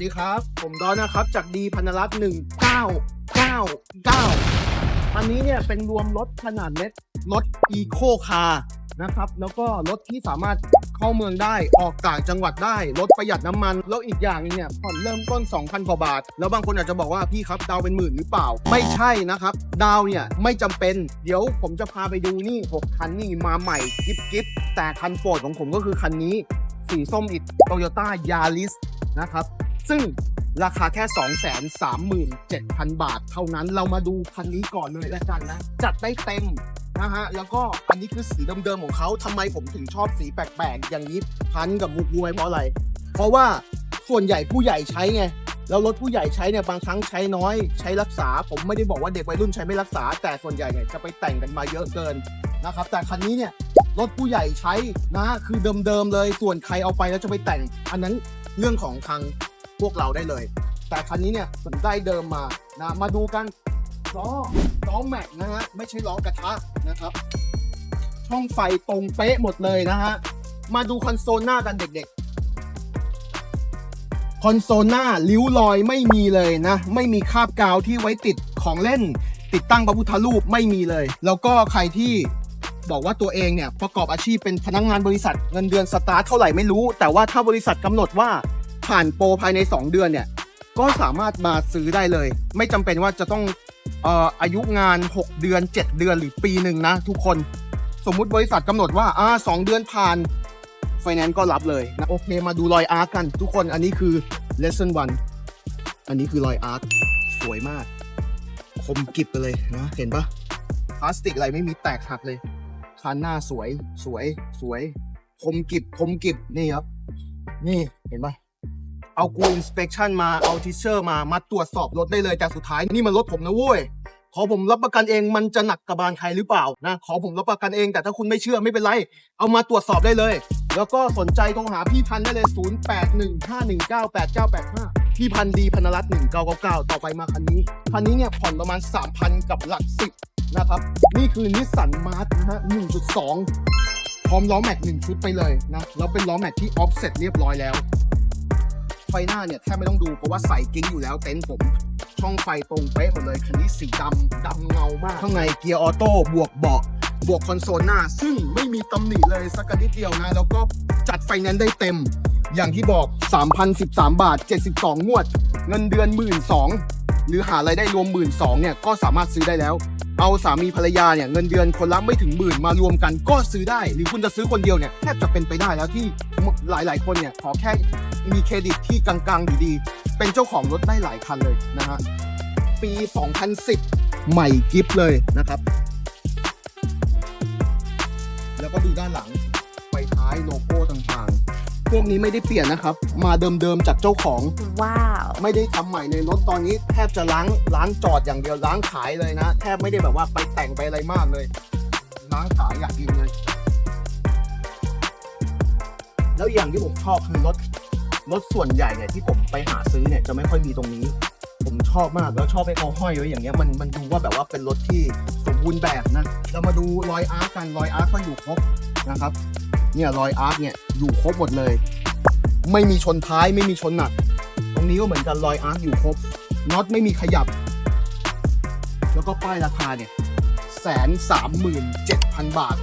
วัสดีครับ ผมดอนนะครับ จากดีพันรัตน์หนึ่งเก้าเก้าเก้าอันนี้เนี่ยเป็นรวมรถขนาดเล็กรถอีโคคาร์นะครับ แล้วก็รถที่สามารถเข้าเมืองได้ออกต่างจังหวัดได้ รถประหยัดน้ำมัน แล้วอีกอย่างนึงเนี่ยผ่อนเริ่มต้น 2,000กว่าบาท แล้วบางคนอาจจะบอกว่าพี่ครับดาวเป็นหมื่นหรือเปล่า ไม่ใช่นะครับ ดาวเนี่ยไม่จำเป็น เดี๋ยวผมจะพาไปดูนี่ 6 คันนี่มาใหม่กิฟกิฟแต่คันโปรดของผมก็คือคันนี้ สีส้มอิดโตโยต้ายาริสนะครับ ซึ่งราคาแค่ 237,000 บาทเท่านั้น เรามาดูคันนี้ก่อนเลยแล้วกันนะ จัดได้เต็มนะฮะ แล้วก็อันนี้คือสีเดิมๆของเขาทำไมผมถึงชอบสีแปลกๆ อย่างนี้พันกับมุกมวยเพราะอะไร เพราะว่าส่วนใหญ่ผู้ใหญ่ใช้ไง แล้วรถผู้ใหญ่ใช้เนี่ยบางครั้งใช้น้อยใช้รักษา ผมไม่ได้บอกว่าเด็กวัยรุ่นใช้ไม่รักษา แต่ส่วนใหญ่เนี่ยจะไปแต่งกันมาเยอะเกินนะครับ แต่คันนี้เนี่ยรถผู้ใหญ่ใช้นะคือเดิมๆเลย ส่วนใครเอาไปแล้วจะไปแต่ง อันนั้นเรื่องของทาง พวกเราได้เลย แต่คันนี้เนี่ยผมได้เดิมมานะมาดูกันล้อล้อแม็กนะฮะไม่ใช่ล้อกระทะนะครับช่องไฟตรงเป๊ะหมดเลยนะฮะมาดูคอนโซลหน้ากันเด็กๆ คอนโซลหน้าริ้วรอยไม่มีเลยนะ ไม่มีคราบกาวที่ไว้ติดของเล่น ติดตั้งพระพุทธรูปไม่มีเลย แล้วก็ใครที่บอกว่าตัวเองเนี่ยประกอบอาชีพเป็นพนักงงานบริษัทเงินเดือนสตาร์ทเท่าไหร่ไม่รู้ แต่ว่าถ้าบริษัทกำหนดว่า ผ่านโปรภายใน 2 เดือนเนี่ย ก็สามารถมาซื้อได้เลย ไม่จำเป็นว่าจะต้องเอ่ออายุงาน 6 เดือน 7 เดือนหรือปีหนึ่งนะ ทุกคนสมมุติบริษัทกำหนดว่าอ่าสองเดือนผ่านไฟแนนซ์ก็รับเลยนะโอเคมาดูรอยอาร์คกัน ทุกคนอันนี้คือ lesson one อันนี้คือรอยอาร์คสวยมาก คมกริบไปเลยนะ เห็นปะพลาสติกอะไรไม่มีแตกหักเลยคันหน้าสวยสวยสวย คมกริบคมกริบนี่ครับ นี่เห็นปะ เอากูอินสเป t ชันมาเอาทิเชอร์มามาตรวจสอบรถได้เลยแต่สุดท้ายนี่มันรถผมนะเว้ยขอผมรับประกันเองมันจะหนักกระบาลใครหรือเปล่านะขอผมรับประกันเองแต่ถ้าคุณไม่เชื่อไม่เป็นไร เอามาตรวจสอบได้เลย แล้วก็สนใจโทรหาพี่พันได้เลย 0815198985 พี่พันดีพันรัตน์1999 ต่อไปมาคันนี้ คันนี้เนี่ยผ่อนประมาณ 3,000 กับหลัก10นะครับนี่คือนิสสันมาร์ทนะฮะ1.2 พร้อมล้อแม็ก1ชุดไปเลยนะแล้วเป็นล้อแม็กที่ออฟเซ็ตเรียบร้อยแล้ว ไฟหน้าเนี่ยแทบไม่ต้องดูเพราะว่าใส่กิ้งอยู่แล้วเต็นท์ผม ช่องไฟตรงเป๊ะหมดเลยคันนี้สีดำดำเงามาก ข้างในเกียร์ออโต้บวกเบาะบวกคอนโซลหน้า ซึ่งไม่มีตำหนิเลยสักนิดเดียวนะ แล้วก็จัดไฟแนนซ์ได้เต็ม อย่างที่บอก 3,013 บาท 72 งวด เงินเดือน 1 2ื่นหรือหารายได้รวม 1 2ื่นเนี่ยก็สามารถซื้อได้แล้ว เอาสามีภรรยาเนี่ยเงินเดือนคนละไม่ถึงหมื่นมารวมกันก็ซื้อได้ หรือคุณจะซื้อคนเดียวเนี่ยแทบจะเป็นไปได้แล้วที่หลายๆ คนเนี่ยขอแค่ มีเครดิตที่กลางๆดีๆเป็นเจ้าของรถได้หลายคันเลยนะฮะ ปี 2010 ใหม่กิฟเลยนะครับ แล้วก็ดูด้านหลังไฟท้ายโลโก้ต่างๆ พวกนี้ไม่ได้เปลี่ยนนะครับ มาเดิมๆจากเจ้าของ ว้าว ไม่ได้ทำใหม่ในรถตอนนี้แทบจะล้างล้างจอดอย่างเดียวล้างขายเลยนะ แทบไม่ได้แบบว่าไปแต่งไปอะไรมากเลย ล้างขายอยากกินเลยแล้วอย่างที่ผมชอบคือรถ รถส่วนใหญ่เนี่ยที่ผมไปหาซื้อเนี่ยจะไม่ค่อยมีตรงนี้ ผมชอบมากแล้วชอบให้เขาห้อยไว้อย่างเงี้ยมันมันดูว่าแบบว่าเป็นรถที่สมบูรณ์แบบนะเรามาดูรอยอาร์คกันรอยอาร์คก็อยู่ครบนะครับเนี่ยรอยอาร์คเนี่ยอยู่ครบหมดเลย ไม่มีชนท้ายไม่มีชนหนัก ตรงนี้ก็เหมือนกันรอยอาร์คอยู่ครบน็อตไม่มีขยับ แล้วก็ป้ายราคาเนี่ยแสนสามหมื่นเจ็ดพันบาท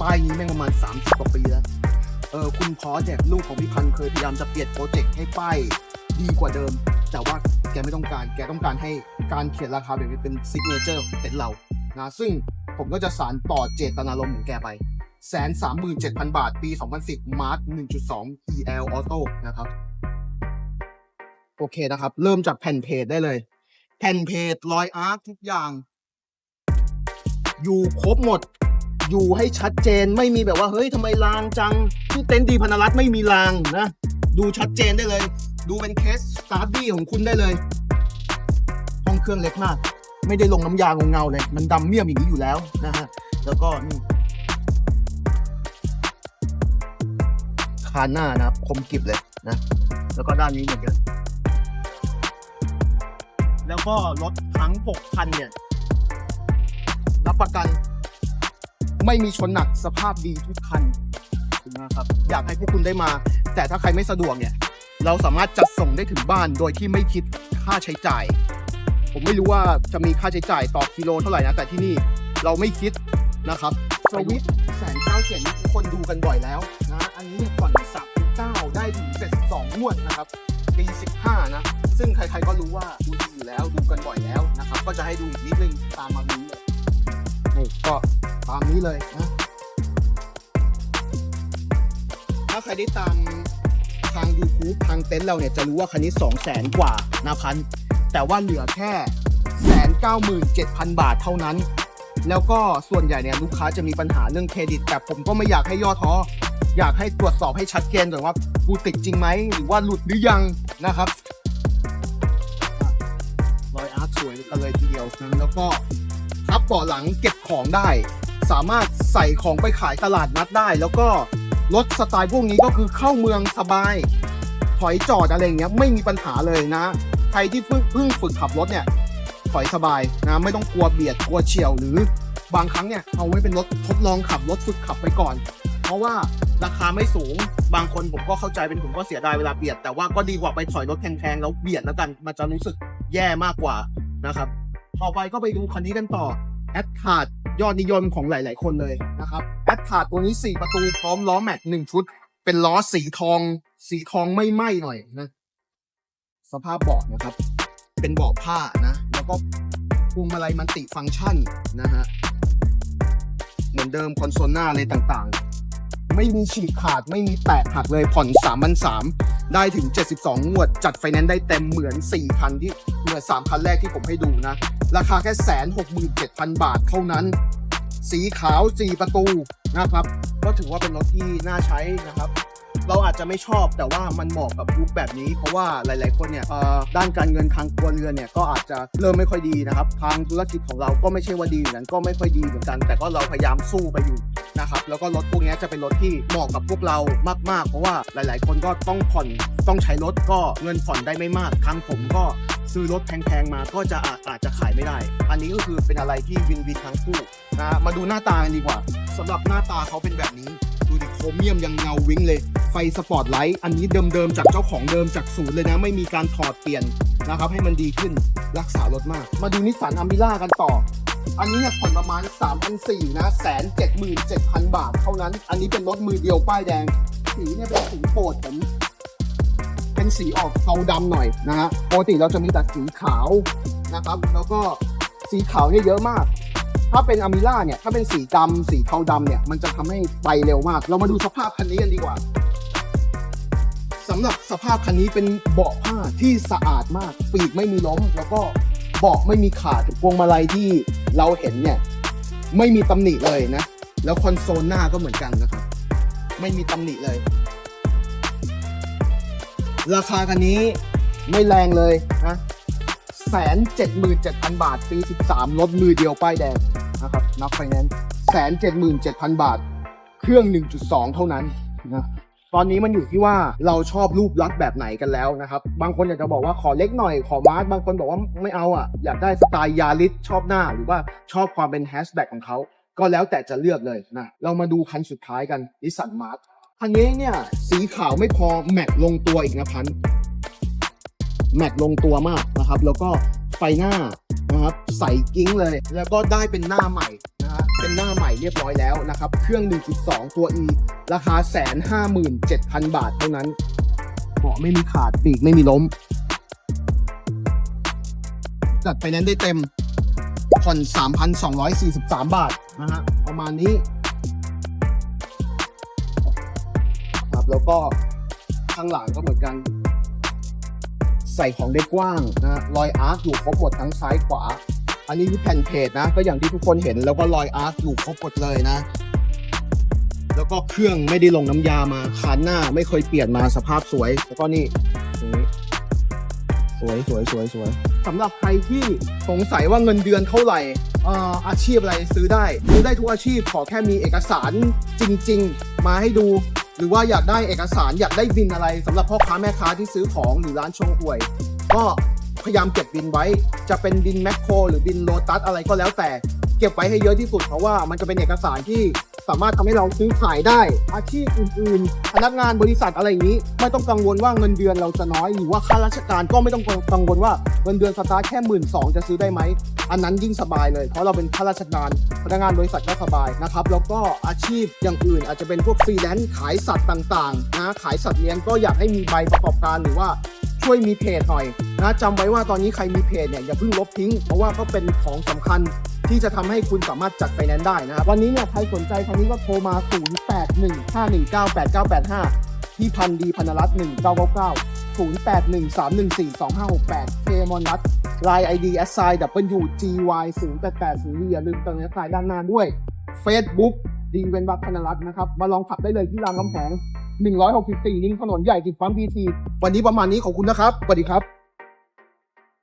ป้ายนี้แม่งประมาณสามสิบกว่าปีแล้ว เออคุณพอสเนี่ยลูกของพี่พันธ์เคยพยายามจะเปลี่ยนโปรเจกต์ให้ป้ายดีกว่าเดิม แต่ว่าแกไม่ต้องการแกต้องการให้การเขียนราคาแบบนี้เป็นซิกเนเจอร์ของเต็นเรานะซึ่งผมก็จะสารต่อเจตนารมณ์ของแกไปแสนสามหมื่นเจ็ดพันบาท ปี 2010 Mark 1.2 EL Auto นะครับ โอเคนะครับ เริ่มจากแผ่นเพจได้เลย แผ่นเพจรอยอาร์คทุกอย่าง อยู่ครบหมด อยู่ให้ชัดเจนไม่มีแบบว่าเฮ้ยทำไมลางจังที่เต็นท์ดีพนรัตไม่มีลางนะ ดูชัดเจนได้เลย ดูเป็นเคสสตาร์ดี้ของคุณได้เลยห้องเครื่องเล็กมาก ไม่ได้ลงน้ำยางงเงาเลย มันดำเมี่ยมอย่างนี้อยู่แล้วนะฮะแล้วก็นี่คานหน้านะครับคมกริบเลยนะ แล้วก็ด้านนี้เหมือนกันแล้วก็รถทั้ง 6 คันเนี่ย รับประกัน ไม่มีชนหนักสภาพดีทุกคันนะครับอยากให้พวกคุณได้มา แต่ถ้าใครไม่สะดวกเนี่ย เราสามารถจัดส่งได้ถึงบ้านโดยที่ไม่คิดค่าใช้จ่าย ผมไม่รู้ว่าจะมีค่าใช้จ่ายต่อกิโลเท่าไหร่นะ แต่ที่นี่เราไม่คิดนะครับสวิตแสนเก้าเจ็ดนี่ทุกคนดูกันบ่อยแล้วนะ อันนี้เนี่ยผ่อนสามเก้าได้ถึงเจ็ดสิบสองงวดนะครับปีสิบห้านะ ซึ่งใครๆก็รู้ว่าดูดีอยู่แล้วดูกันบ่อยแล้วนะครับ ก็จะให้ดูอีกนิดนึงตามมานี้เลย นี่ก็ตามนี้เลยนะถ้าใครได้ตามทาง YouTube ทางเต็นท์เราเนี่ยจะรู้ว่าคันนี้2 0 0แสนกว่านะพัน แต่ว่าเหลือแค่แสนเก้าหมื่นเจ็ดพันบาทเท่านั้น แล้วก็ส่วนใหญ่เนี่ยลูกค้าจะมีปัญหาเรื่องเครดิต แต่ผมก็ไม่อยากให้ย่อท้ออยากให้ตรวจสอบให้ชัดเจนก่อนว่ากูติดจริงไหมหรือว่าหลุดหรือยังนะครับรอยอาร์ตสวยกันเลยทีเดียวนะแล้วก็ บเบาะหลังเก็บของได้ สามารถใส่ของไปขายตลาดนัดได้ แล้วก็รถสไตล์พวกนี้ก็คือเข้าเมืองสบาย ถอยจอดอะไรอย่างเงี้ยไม่มีปัญหาเลยนะ ใครที่เพิ่งเพิ่งฝึกขับรถเนี่ยถอยสบายนะไม่ต้องกลัวเบียดกลัวเฉียวหรือบางครั้งเนี่ยเอาไว้เป็นรถทดลองขับรถฝึกขับไปก่อน เพราะว่าราคาไม่สูงบางคนผมก็เข้าใจเป็นผมก็เสียดายเวลาเบียด แต่ว่าก็ดีกว่าไปถอยรถแพงๆแล้วเบียดแล้วกันมันจะรู้สึกแย่มากกว่านะครับ ต่อไปก็ไปดูคันนี้กันต่อ แอดคาร์ดยอดนิยมของหลาย ๆ คนเลยนะครับแอดคาร์ดตัวนี้ 4 ประตูพร้อมล้อแม็กหนึ่งชุด เป็นล้อสีทอง สีทองไม่ไหม้หน่อยนะ สภาพเบาะนะครับ เป็นเบาะผ้านะ แล้วก็พวงมาลัยมันติฟังก์ชันนะฮะเหมือนเดิมคอนโซลหน้าอะไรต่างๆ ไม่มีฉีกขาดไม่มีแตกหักเลยผ่อน3 3 0 0ได้ถึง 72 งวด จัดไฟแนนซ์ได้เต็มเหมือน 4 คันที่เหมือน3คันแรกที่ผมให้ดูนะ ราคาแค่แสนหกหมื่นเจ็ดพันบาทเท่านั้น สีขาว4ประตูนะครับ ก็ถือว่าเป็นรถที่น่าใช้นะครับ เราอาจจะไม่ชอบแต่ว่ามันเหมาะกับยุคแบบนี้ เพราะว่าหลาย ๆ คนเนี่ยด้านการเงินทางครัวเรือนเนี่ยก็อาจจะเริ่มไม่ค่อยดีนะครับ ทางธุรกิจของเราก็ไม่ใช่ว่าดีอย่างนั้นก็ไม่ค่อยดีเหมือนกัน แต่ก็เราพยายามสู้ไปอยู่นะครับ แล้วก็รถพวกนี้จะเป็นรถที่เหมาะกับพวกเรามาก ๆ เพราะว่าหลาย ๆ คนก็ต้องผ่อน ต้องใช้รถก็เงินผ่อนได้ไม่มากทางผมก็ซื้อรถแพงๆมาก็จะอาจอาจจะขายไม่ได้ อันนี้ก็คือเป็นอะไรที่วินวินทั้งคู่นะมาดูหน้าตากันดีกว่าสำหรับหน้าตาเขาเป็นแบบนี้ ดูดิโครเมียมยังเงาวิ้งเลย ไฟสปอตไลท์อันนี้เดิมๆจากเจ้าของเดิมจากศูนย์เลยนะ ไม่มีการถอดเปลี่ยนนะครับให้มันดีขึ้นรักษารถมาก มาดูนิสสันอัมบิล่ากันต่อ อันนี้เนี่ยผ่อนประมาณ 3,400นะแสนเจ็ดหมื่นเจ็ดพันบาทเท่านั้น อันนี้เป็นรถมือเดียวป้ายแดง สีเนี่ยเป็นสีโปรดผม เป็นสีออกเทาดำหน่อยนะฮะปกติเราจะมีแต่สีขาวนะครับ แล้วก็สีขาวเนี่ยเยอะมาก ถ้าเป็นอามิล่าเนี่ยถ้าเป็นสีดำสีเทาดำเนี่ยมันจะทำให้ไปเร็วมาก เรามาดูสภาพคันนี้กันดีกว่าสำหรับสภาพคันนี้เป็นเบาะผ้าที่สะอาดมาก ปีกไม่มีล้ม แล้วก็เบาะไม่มีขาดพวงมาลัยที่เราเห็นเนี่ยไม่มีตำหนิเลยนะ แล้วคอนโซลหน้าก็เหมือนกันนะครับ ไม่มีตำหนิเลย ราคาคันนี้ไม่แรงเลยนะแสนเจ็ดหมื่นเจ็ดพันบาท ปีสิบสามรถมือเดียวป้ายแดงนะครับนับไฟแนนซ์แสนเจ็ดหมื่นเจ็ดพันบาท เครื่อง1.2เท่านั้นนะตอนนี้มันอยู่ที่ว่าเราชอบรูปลักษณ์แบบไหนกันแล้วนะครับ บางคนอยากจะบอกว่าขอเล็กหน่อยขอมาร์ทบางคนบอกว่าไม่เอาอะ อยากได้สไตล์ยาริสชอบหน้า หรือว่าชอบความเป็นแฮชแบ็กของเขา ก็แล้วแต่จะเลือกเลยนะ เรามาดูคันสุดท้ายกันนิสสันมาร์ท คันนี้เนี่ยสีขาวไม่พอแม็กลงตัวอีกนะพันแม็กลงตัวมากนะครับ แล้วก็ไฟหน้านะครับใส่กิ้งเลย แล้วก็ได้เป็นหน้าใหม่นะฮะเป็นหน้าใหม่เรียบร้อยแล้วนะครับ เครื่อง 1.2 ตัว E ราคาแสนห้าหมื่นเจ็ดพันบาทเท่านั้นเบาะไม่มีขาดปีกไม่มีล้ม จัดไปนั้นได้เต็มผ่อน3,243 บาทนะฮะประมาณนี้ แล้วก็ข้างหลังก็เหมือนกัน ใส่ของได้กว้างนะรอยอาร์คอยู่ครบหมดทั้งซ้ายขวา อันนี้คือแผ่นเพจนะ ก็อย่างที่ทุกคนเห็นแล้วก็รอยอาร์คอยู่ครบหมดเลยนะ แล้วก็เครื่องไม่ได้ลงน้ำยามาคานหน้าไม่เคยเปลี่ยนมาสภาพสวย แล้วก็นี่สวยสวยสวยสวยสำหรับใครที่สงสัยว่าเงินเดือนเท่าไหร่อาชีพอะไรซื้อได้ซื้อได้ทุกอาชีพขอแค่มีเอกสารจริง ๆ มาให้ดู หรือว่าอยากได้เอกสารอยากได้บินอะไรสำหรับพ่อค้าแม่ค้าที่ซื้อของหรือร้านชงหวย ก็พยายามเก็บบินไว้ จะเป็นบินแมคโครหรือบินโลตัสอะไรก็แล้วแต่ เก็บไว้ให้เยอะที่สุดเพราะว่ามันจะเป็นเอกสารที่สามารถทำให้เราซื้อขายได้ อาชีพอื่นๆพนักงานบริษัทอะไรอย่างนี้ ไม่ต้องกังวลว่าเงินเดือนเราจะน้อยหรือว่าข้าราชการก็ไม่ต้องกังวลว่า เงินเดือนสตาร์ทแค่หมื่นสองจะซื้อได้ไหม อันนั้นยิ่งสบายเลยเพราะเราเป็นข้าราชการพนักงานบริษัทก็สบายนะครับแล้วก็อาชีพอย่างอื่นอาจจะเป็นพวกฟรีแลนซ์ขายสัตว์ต่างๆนะขายสัตว์เลี้ยงก็อยากให้มีใบประกอบการหรือว่าช่วยมีเพจหน่อยนะจำไว้ว่าตอนนี้ใครมีเพจเนี่ยอย่าเพิ่งลบทิ้ง เพราะว่าก็เป็นของสำคัญที่จะทำให้คุณสามารถจัดไฟแนนซ์ได้นะครับวันนี้เนี่ยใครสนใจคันนี้ก็โทรมา 0815198988ที่พันดีพันรัตน์1999 0813142568เคมอนรัตไลน์ ID s i w g y 0880อย่าลืมเติมแอสไซด้านหน้าด้วย Facebook ดีเวนบัตพันรัตน์นะครับ มาลองขับได้เลยที่รามคำแหง164ลิงถนนใหญ่ติดปั๊มพีทีวันนี้ประมาณนี้ขอบคุณนะครับสวัสดีครับ